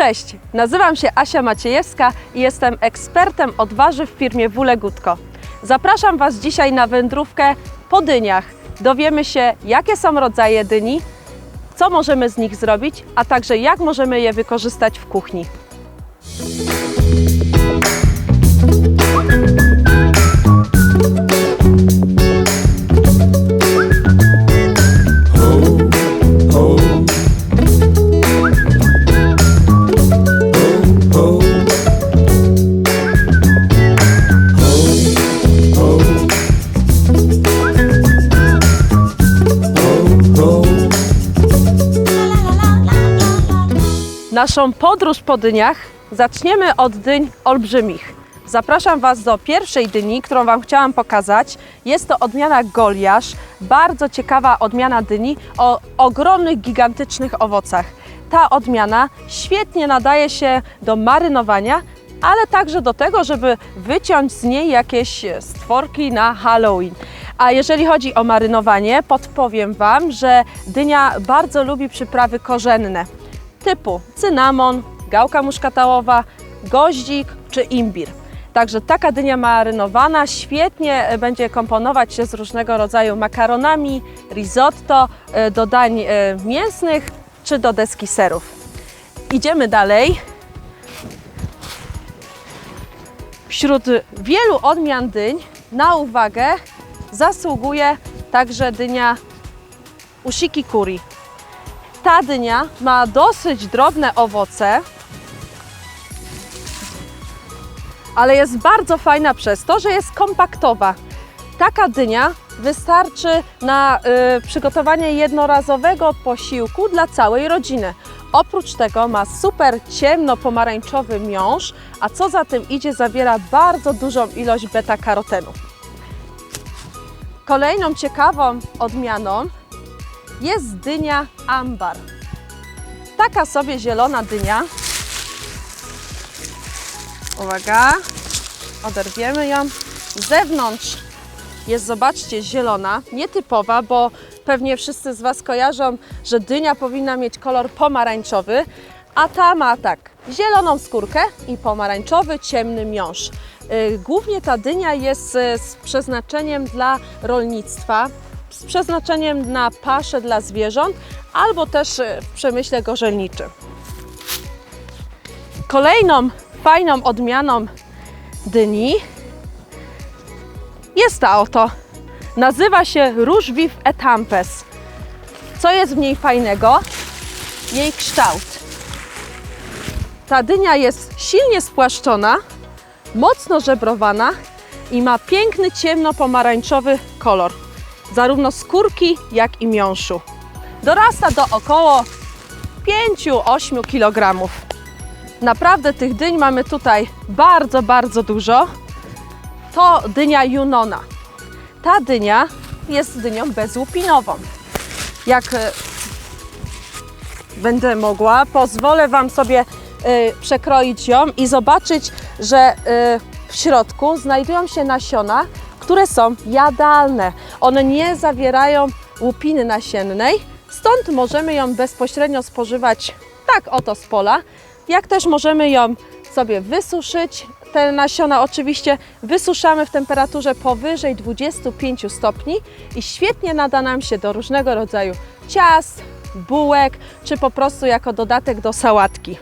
Cześć, nazywam się Asia Maciejewska i jestem ekspertem od warzyw w firmie Wule Gutko. Zapraszam Was dzisiaj na wędrówkę po dyniach. Dowiemy się, jakie są rodzaje dyni, co możemy z nich zrobić, a także jak możemy je wykorzystać w kuchni. Naszą podróż po dyniach zaczniemy od dyń olbrzymich. Zapraszam Was do pierwszej dyni, którą Wam chciałam pokazać. Jest to odmiana Goliasz, bardzo ciekawa odmiana dyni o ogromnych, gigantycznych owocach. Ta odmiana świetnie nadaje się do marynowania, ale także do tego, żeby wyciąć z niej jakieś stworki na Halloween. A jeżeli chodzi o marynowanie, podpowiem Wam, że dynia bardzo lubi przyprawy korzenne typu cynamon, gałka muszkatałowa, goździk czy imbir. Także taka dynia marynowana świetnie e, będzie komponować się z różnego rodzaju makaronami, risotto, e, do dań e, mięsnych czy do deski serów. Idziemy dalej. Wśród wielu odmian dyń na uwagę zasługuje także dynia ushiki kuri. Ta dynia ma dosyć drobne owoce, ale jest bardzo fajna przez to, że jest kompaktowa. Taka dynia wystarczy na y, przygotowanie jednorazowego posiłku dla całej rodziny. Oprócz tego ma super ciemno-pomarańczowy miąższ, a co za tym idzie, zawiera bardzo dużą ilość beta-karotenu. Kolejną ciekawą odmianą jest dynia ambar. Taka sobie zielona dynia. Uwaga, oderwiemy ją. Z zewnątrz jest, zobaczcie, zielona, nietypowa, bo pewnie wszyscy z Was kojarzą, że dynia powinna mieć kolor pomarańczowy, a ta ma tak, zieloną skórkę i pomarańczowy, ciemny miąższ. Yy, Głównie ta dynia jest y, z przeznaczeniem dla rolnictwa, z przeznaczeniem na paszę dla zwierząt albo też y, w przemyśle gorzelniczym. Kolejną fajną odmianą dyni jest ta oto. Nazywa się Rouge Vif Etampes. Co jest w niej fajnego? Jej kształt. Ta dynia jest silnie spłaszczona, mocno żebrowana i ma piękny ciemno-pomarańczowy kolor zarówno skórki, jak i miąższu. Dorasta do około 5-8 kg. Naprawdę tych dyń mamy tutaj bardzo, bardzo dużo. To dynia Junona. Ta dynia jest dynią bezłupinową. Jak e, będę mogła, pozwolę Wam sobie e, przekroić ją i zobaczyć, że e, w środku znajdują się nasiona, które są jadalne. One nie zawierają łupiny nasiennej, stąd możemy ją bezpośrednio spożywać tak oto z pola, jak też możemy ją sobie wysuszyć. Te nasiona oczywiście wysuszamy w temperaturze powyżej 25 stopni i świetnie nada nam się do różnego rodzaju ciast, bułek, czy po prostu jako dodatek do sałatki.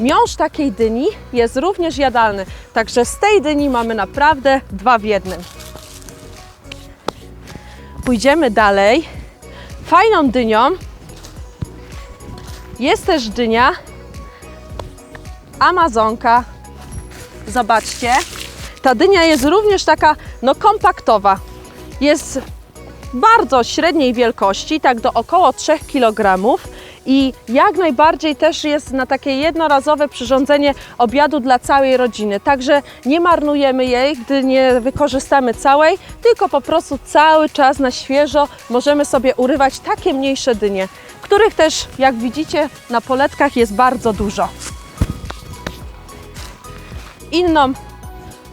Miąższ takiej dyni jest również jadalny, także z tej dyni mamy naprawdę dwa w jednym. Pójdziemy dalej. Fajną dynią jest też dynia Amazonka. Zobaczcie. Ta dynia jest również taka no kompaktowa. Jest bardzo średniej wielkości, tak do około 3 kg i jak najbardziej też jest na takie jednorazowe przyrządzenie obiadu dla całej rodziny. Także nie marnujemy jej, gdy nie wykorzystamy całej, tylko po prostu cały czas na świeżo możemy sobie urywać takie mniejsze dynie, których też, jak widzicie, na poletkach jest bardzo dużo. Inną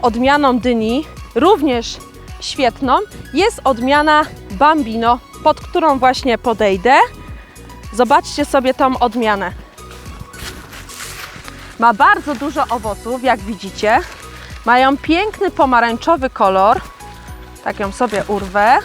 odmianą dyni, również świetną, jest odmiana Bambino, pod którą właśnie podejdę. Zobaczcie sobie tą odmianę. Ma bardzo dużo owoców, jak widzicie. Mają piękny pomarańczowy kolor. Tak ją sobie urwę.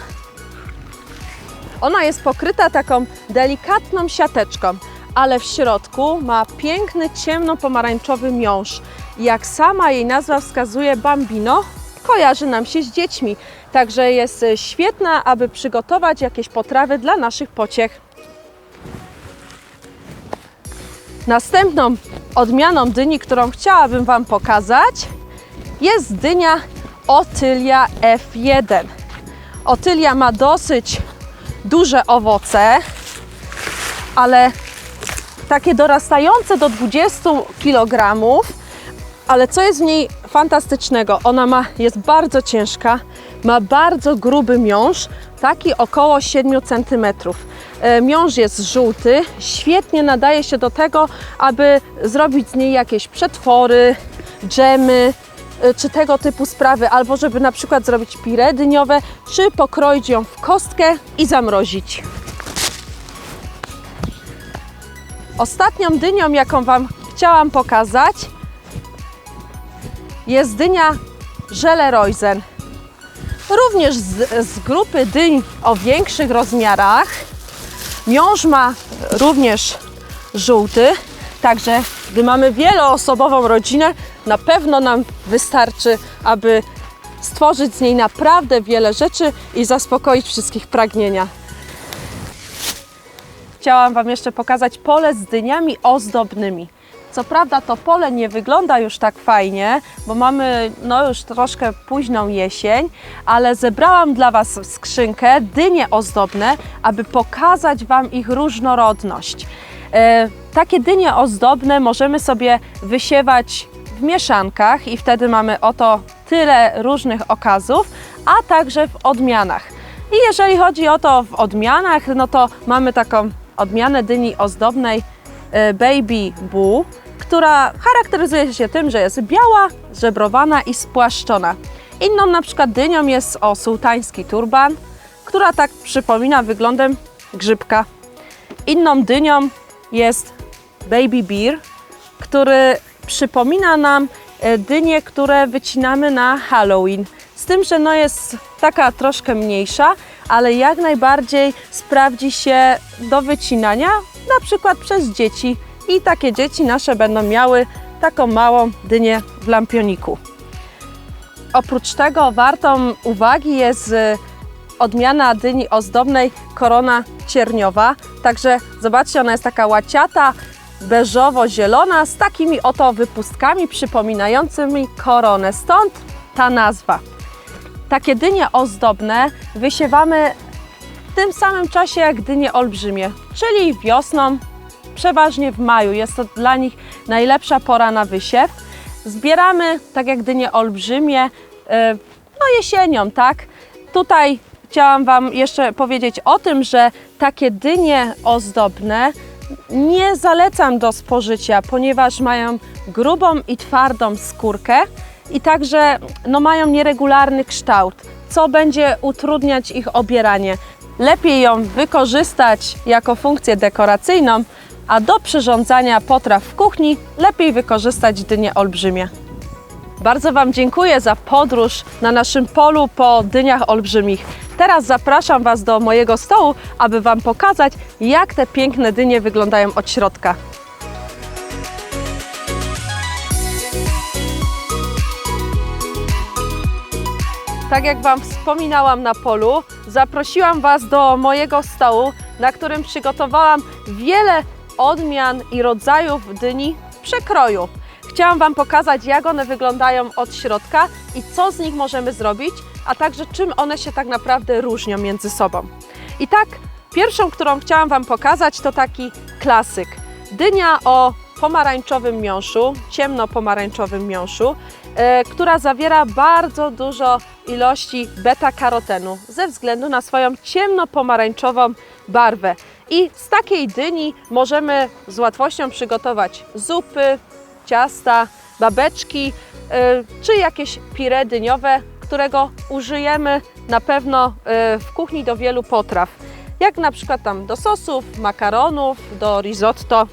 Ona jest pokryta taką delikatną siateczką, ale w środku ma piękny ciemno-pomarańczowy miąższ. Jak sama jej nazwa wskazuje, bambino kojarzy nam się z dziećmi. Także jest e, świetna, aby przygotować jakieś potrawy dla naszych pociech. Następną odmianą dyni, którą chciałabym Wam pokazać, jest dynia Otylia F1. Otylia ma dosyć duże owoce, ale takie dorastające do 20 kg. Ale co jest w niej fantastycznego? Ona ma, jest bardzo ciężka, ma bardzo gruby miąższ, taki około 7 cm. E, Miąższ jest żółty, świetnie nadaje się do tego, aby zrobić z niej jakieś przetwory, dżemy, y, czy tego typu sprawy, albo żeby na przykład zrobić pire dyniowe, czy pokroić ją w kostkę i zamrozić. Ostatnią dynią, jaką Wam chciałam pokazać, jest dynia Żelereusen. Również z, z grupy dyń o większych rozmiarach. Miąższ ma również żółty, także gdy mamy wieloosobową rodzinę, na pewno nam wystarczy, aby stworzyć z niej naprawdę wiele rzeczy i zaspokoić wszystkich pragnienia. Chciałam Wam jeszcze pokazać pole z dyniami ozdobnymi. Co prawda to pole nie wygląda już tak fajnie, bo mamy no już troszkę późną jesień, ale zebrałam dla Was skrzynkę dynie ozdobne, aby pokazać Wam ich różnorodność. E, takie dynie ozdobne możemy sobie wysiewać w mieszankach i wtedy mamy oto tyle różnych okazów, a także w odmianach. I jeżeli chodzi o to w odmianach, no to mamy taką odmianę dyni ozdobnej e, Baby Boo, która charakteryzuje się tym, że jest biała, żebrowana i spłaszczona. Inną na przykład dynią jest o sułtański turban, która tak przypomina wyglądem grzybka. Inną dynią jest Baby Beer, który przypomina nam e, dynie, które wycinamy na Halloween. Z tym, że no jest taka troszkę mniejsza, ale jak najbardziej sprawdzi się do wycinania, na przykład przez dzieci. I takie dzieci nasze będą miały taką małą dynię w lampioniku. Oprócz tego wartą uwagi jest y, odmiana dyni ozdobnej korona cierniowa. Także zobaczcie, ona jest taka łaciata, beżowo-zielona z takimi oto wypustkami przypominającymi koronę. Stąd ta nazwa. Takie dynie ozdobne wysiewamy w tym samym czasie jak dynie olbrzymie, czyli wiosną, przeważnie w maju. Jest to dla nich najlepsza pora na wysiew. Zbieramy, tak jak dynie olbrzymie, y, no jesienią, tak? Tutaj chciałam Wam jeszcze powiedzieć o tym, że takie dynie ozdobne nie zalecam do spożycia, ponieważ mają grubą i twardą skórkę i także no, mają nieregularny kształt, co będzie utrudniać ich obieranie. Lepiej ją wykorzystać jako funkcję dekoracyjną, a do przyrządzania potraw w kuchni lepiej wykorzystać dynie olbrzymie. Bardzo Wam dziękuję za podróż na naszym polu po dyniach olbrzymich. Teraz zapraszam Was do mojego stołu, aby Wam pokazać, jak te piękne dynie wyglądają od środka. Tak jak Wam wspominałam na polu, zaprosiłam Was do mojego stołu, na którym przygotowałam wiele odmian i rodzajów dyni w przekroju. Chciałam Wam pokazać, jak one wyglądają od środka i co z nich możemy zrobić, a także czym one się tak naprawdę różnią między sobą. I tak, pierwszą, którą chciałam Wam pokazać, to taki klasyk. Dynia o pomarańczowym miąższu, ciemno-pomarańczowym miąższu, e, która zawiera bardzo dużo ilości beta-karotenu ze względu na swoją ciemno-pomarańczową barwę. I z takiej dyni możemy z łatwością przygotować zupy, ciasta, babeczki y, czy jakieś pire dyniowe, którego użyjemy na pewno y, w kuchni do wielu potraw. Jak na przykład tam do sosów, makaronów, do risotto.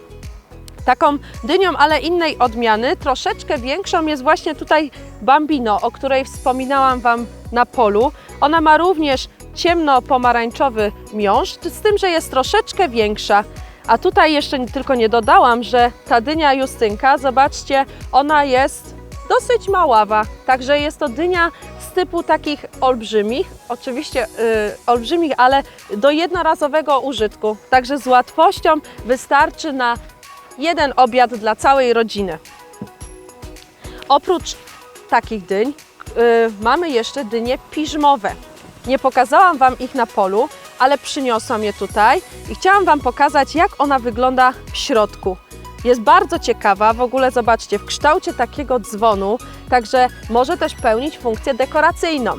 Taką dynią, ale innej odmiany, troszeczkę większą jest właśnie tutaj Bambino, o której wspominałam Wam na polu. Ona ma również ciemno-pomarańczowy miąższ, z tym, że jest troszeczkę większa. A tutaj jeszcze tylko nie dodałam, że ta dynia Justynka, zobaczcie, ona jest dosyć maława, także jest to dynia z typu takich olbrzymich, oczywiście y, olbrzymich, ale do jednorazowego użytku. Także z łatwością wystarczy na jeden obiad dla całej rodziny. Oprócz takich dyń y, mamy jeszcze dynie piżmowe. Nie pokazałam Wam ich na polu, ale przyniosłam je tutaj i chciałam Wam pokazać, jak ona wygląda w środku. Jest bardzo ciekawa, w ogóle zobaczcie, w kształcie takiego dzwonu, także może też pełnić funkcję dekoracyjną.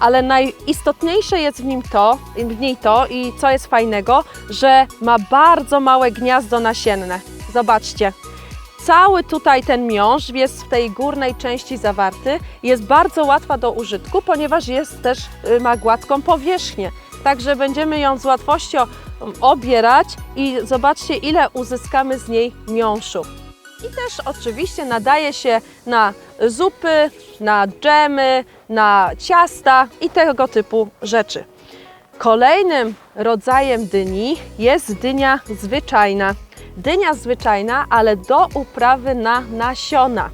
Ale najistotniejsze jest w nim to, w niej to i co jest fajnego, że ma bardzo małe gniazdo nasienne. Zobaczcie, Cały tutaj ten miąższ jest w tej górnej części zawarty. Jest bardzo łatwa do użytku, ponieważ jest też, y, ma gładką powierzchnię. Także będziemy ją z łatwością um, obierać i zobaczcie ile uzyskamy z niej miąższu. I też oczywiście nadaje się na zupy, na dżemy, na ciasta i tego typu rzeczy. Kolejnym rodzajem dyni jest dynia zwyczajna. Dynia zwyczajna, ale do uprawy na nasiona.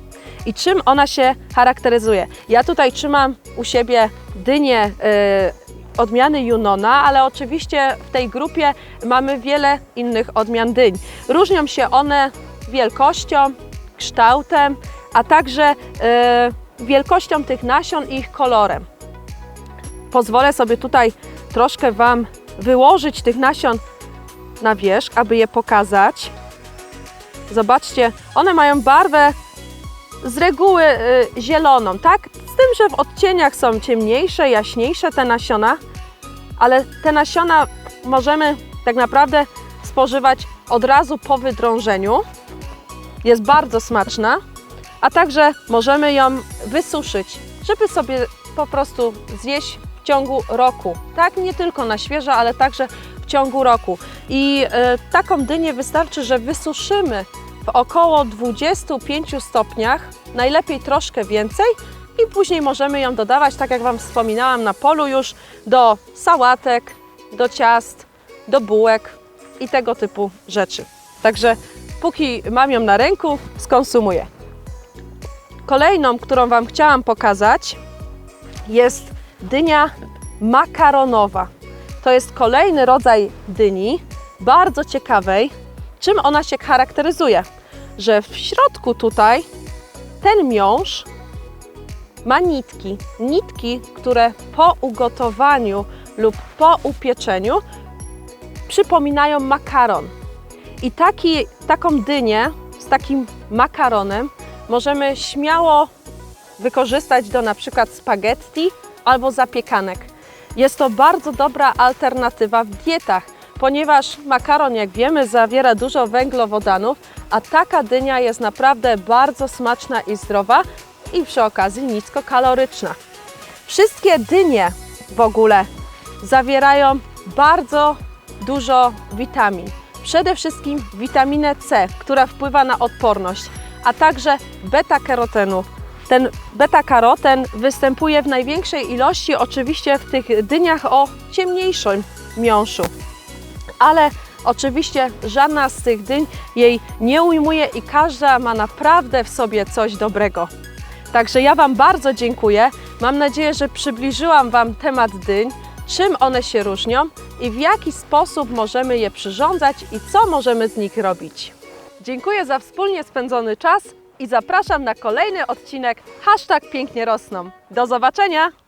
I czym ona się charakteryzuje? Ja tutaj trzymam u siebie dynię y, odmiany Junona, ale oczywiście w tej grupie mamy wiele innych odmian dyń. Różnią się one wielkością, kształtem, a także y, wielkością tych nasion i ich kolorem pozwolę sobie tutaj troszkę Wam wyłożyć tych nasion na wierzch, aby je pokazać. Zobaczcie, one mają barwę z reguły y, zieloną, tak? Z tym, że w odcieniach są ciemniejsze, jaśniejsze te nasiona, ale te nasiona możemy tak naprawdę spożywać od razu po wydrążeniu. Jest bardzo smaczna, a także możemy ją wysuszyć, żeby sobie po prostu zjeść w ciągu roku. Tak, nie tylko na świeżo, ale także w ciągu roku. I e, taką dynię wystarczy, że wysuszymy w około 25 stopniach, najlepiej troszkę więcej i później możemy ją dodawać, tak jak Wam wspominałam, na polu już do sałatek, do ciast, do bułek i tego typu rzeczy. Także póki mam ją na ręku, skonsumuję. Kolejną, którą Wam chciałam pokazać, jest dynia makaronowa. To jest kolejny rodzaj dyni, bardzo ciekawej. Czym ona się charakteryzuje? Że w środku tutaj ten miąższ ma nitki. Nitki, które po ugotowaniu lub po upieczeniu przypominają makaron. I taki, taką dynię z takim makaronem możemy śmiało wykorzystać do na przykład spaghetti albo zapiekanek. Jest to bardzo dobra alternatywa w dietach, ponieważ makaron, jak wiemy, zawiera dużo węglowodanów, a taka dynia jest naprawdę bardzo smaczna i zdrowa i przy okazji niskokaloryczna. Wszystkie dynie w ogóle zawierają bardzo dużo witamin. Przede wszystkim witaminę C, która wpływa na odporność, a także beta-karotenu. Ten beta-karoten występuje w największej ilości oczywiście w tych dyniach o ciemniejszym miąższu. Ale oczywiście żadna z tych dyń jej nie ujmuje i każda ma naprawdę w sobie coś dobrego. Także ja Wam bardzo dziękuję. Mam nadzieję, że przybliżyłam Wam temat dyń, czym one się różnią i w jaki sposób możemy je przyrządzać i co możemy z nich robić. Dziękuję za wspólnie spędzony czas i zapraszam na kolejny odcinek Hashtag Pięknie Rosną. Do zobaczenia!